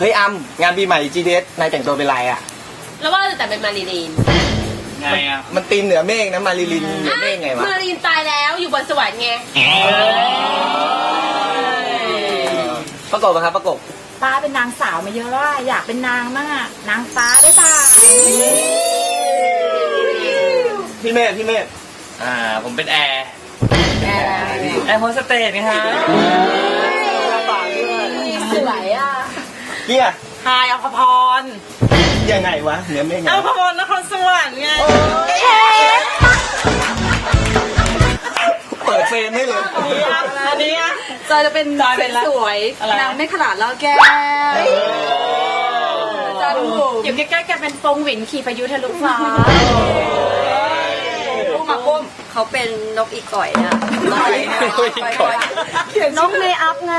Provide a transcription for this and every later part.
เฮ้ยอัมงานปีใหม่ GDS นายแต่งตัวเป็นไรอะ แล้วว่าแต่เป็นมารีลีนไงอะมันตีนเหนือเมฆนะมาริลินเหนือเมฆไงวะมารีนตายแล้วอยู่บนสวรรค์ไงประกบอะครับประกบป้าเป็นนางสาวมาเยอะแล้วอะอยากเป็นนางมั่งอะนางฟ้าได้ป่ะพี่เมฆพี่เมฆอ่า ผมเป็นแอร์แอร์แอร์โฮสเตสไงฮะปากด้วยสวยอะ เกียร์ทายอภพร ยังไงวะเหนือเมฆไงอวะภพรนครสวรรค์ไงเปิดเฟรมให้เลยอันนี้อะจอยจะเป็นจอยเป็นละสวยอะไรนางไม่ขลาดแล้วแก้วจอยอยู่ใกล้ๆกันเป็นฟงหวินขี่พายุทะลุฟ้าปุ้มมาปุ้มเขาเป็นนกอีก่อยอะนกเมอัพไง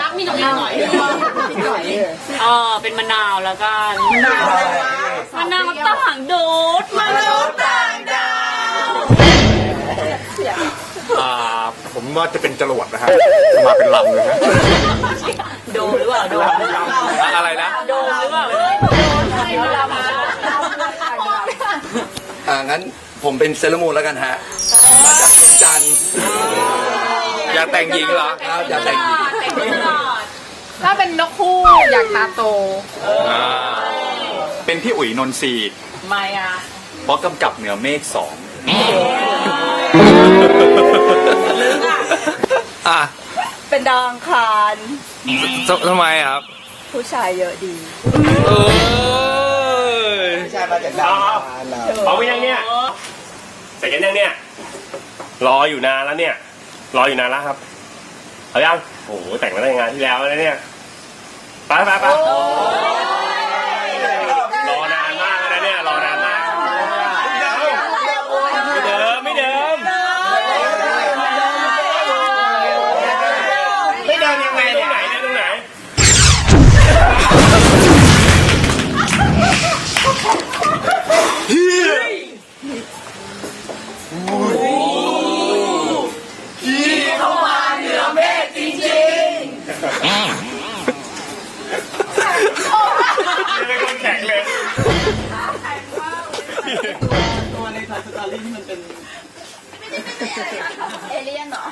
นักมีหนุ่มอีกหน่อย เออเป็นมะนาวแล้วกันมะนาวต่างดูดมะนาวต่างดาวอ่าผมว่าจะเป็นจรวดนะฮะมาเป็นลำเลยฮะโดนหรือเปล่าโดนหรือเปล่าอะไรนะโดนหรือเปล่าอ่างั้นผมเป็นเซเลอร์มูนแล้วกันฮะมาจากสวนจันทร์อยากแต่งหญิงเหรอครับอยากแต่งหญิง ถ้าเป็นนกคู่อยากตาโตอ่าเป็นพี่อุ๋ยนนทรีย์ไม่อะเพราะกำกับเหนือเมฆสองอะเป็นดาวอังคารทำไมครับ ผู้ชายเยอะดี เอ้ยไม่ใช่มาจากดาวอังคารนะเอาไปยังเนี่ยเสร็จกันยังเนี่ย รออยู่นานแล้วเนี่ย รออยู่นานแล้วครับ เอายังโอ้โหแต่งมาตั้งงานที่แล้วแล้วเนี่ยไปไปไป ตัวในไทยสตอรี่ที่มันเป็น เอเลี่ยนเหรอ